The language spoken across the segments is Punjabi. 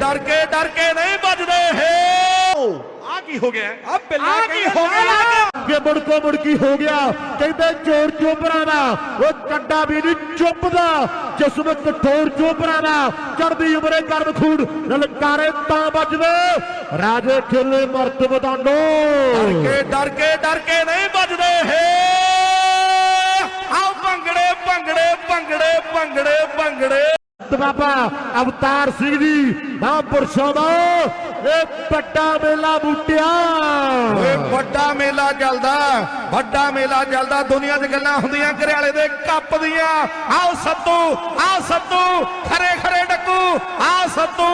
डर के डर के नहीं बज रहे हैं। आग हो गया। अब आग ही हो मुड़को मुड़की हो गया। कहते चोर चोपरा ना वो चड्डा भी नहीं चुपदा जसमत कठोर चोपरा ना चढ़ती उमरे गर्म खून ललकारे ता बजदे राजे खेले मर्त बदानो। डर के डर के डर के नहीं बजदे हे। आओ भंगड़े भंगड़े भंगड़े भंगड़े भंगड़े। ਭੰਗੜੇ ਬਾਬਾ ਅਵਤਾਰ ਸਿੰਘ ਜੀ ਮਹਾਂਪੁਰਸ਼ਾਂ ਦਾ ਇਹ ਵੱਡਾ ਮੇਲਾ ਬੂਟਿਆ। ਓਏ ਵੱਡਾ ਮੇਲਾ ਚੱਲਦਾ, ਵੱਡਾ ਮੇਲਾ ਚੱਲਦਾ। ਦੁਨੀਆ 'ਚ ਗੱਲਾਂ ਹੁੰਦੀਆਂ ਘਰਿਆਲੇ ਦੇ ਕੱਪ ਦੀਆਂ। ਆਓ ਸੱਤੂ ਆਓ ਸੱਤੂ, ਖਰੇ ਖਰੇ ਡੱਕੂ। ਆਓ ਸੱਤੂ,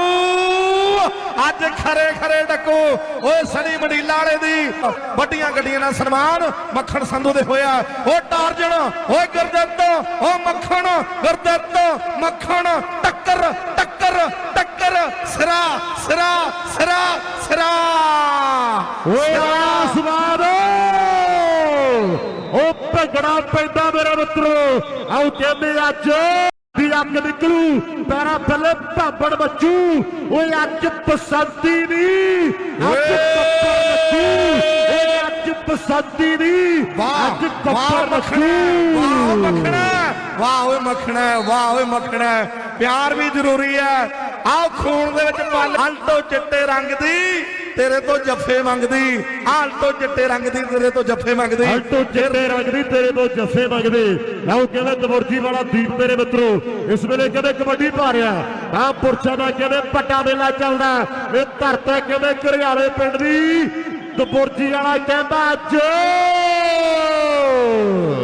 ਅੱਜ ਖਰੇ ਖਰੇ ਡੱਕੂ। ਓਏ ਸਣੀ ਮੰਡੀਲਾ ਵਾਲੇ ਦੀ ਵੱਡੀਆਂ ਗੱਡੀਆਂ ਨਾਲ ਸਨਮਾਨ ਮੱਖਣ ਸੰਧੂ ਦੇ ਹੋਇਆ। ਓ ਟਾਰਜਣ ਓਏ ਗੁਰਦਿੱਤ। ਓ ਮੱਖਣ ਗੁਰਦਿੱਤ ਮੱਖਣ ਟੱਕਰ ਟੱਕਰ ਟੱਕਰ ਸਿਰਾ ਸਿਰਾ ਸਿਰਾ ਸਿਰਾ। ਓਏ ਆਸਮਾਨ ਉਹ ਭੰਗੜਾ ਪੈਂਦਾ ਮੇਰੇ ਮਿੱਤਰੋ। ਆਉ ਕਹਿੰਦੇ ਅੱਜ ਵੀ ਅੱਗ ਨਿਕਲੂ ਪੈਰਾਂ ਥੱਲੇ ਭਾਂਬੜ ਬੱਚੂ ਓਏ ਅੱਜ ਬਸੰਤੀ ਨਹੀਂ ਅੱਜ ਨੱਚੂ ਓਏ ਅੱਜ ਬਸੰਤੀ ਨਹੀਂ ਵਾਹ ਅੱਜ ਮੱਖਣਾ। ਵਾਹ ਓਏ ਮੱਖਣਾ, ਵਾਹ ਓਏ ਮੱਖਣਾ, ਪਿਆਰ ਵੀ ਜ਼ਰੂਰੀ ਹੈ। ਆਹ ਖੂਨ ਦੇ ਵਿੱਚ ਪਲ ਹਲਟੋ ਚਿੱਟੇ ਰੰਗ ਦੀ, ਤੇਰੇ ਤੋਂ ਜੱਫੇ ਮੰਗਦੀ ਹਲਟੋ ਚਿੱਟੇ ਰੰਗ ਦੀ, ਤੇਰੇ ਤੋਂ ਜੱਫੇ ਮੰਗਦੀ। ਹਲਟੋ ਚਿੱਟੇ ਰੰਗ ਦੀ, ਤੇਰੇ ਤੋਂ ਜੱਫੇ ਮੰਗਦੇ। ਲਓ ਕਹਿੰਦੇ ਦਵਰਜੀ ਵਾਲਾ ਦੀਪ ਮੇਰੇ ਮਿੱਤਰੋ, ਇਸ ਵੇਲੇ ਕਹਿੰਦੇ ਕਬੱਡੀ ਪਾ ਰਿਹਾ ਆ ਪੁਰਸ਼ਾਂ ਦਾ ਕਹਿੰਦੇ ਪੱਟਾ ਮੇਲਾ ਚੱਲਦਾ। ਇਹ ਧਰਤੇ ਕਹਿੰਦੇ ਘਰਿਆਲੇ ਪਿੰਡ ਦੀ ਦਵਰਜੀ ਵਾਲਾ ਕਹਿੰਦਾ ਅੱਜ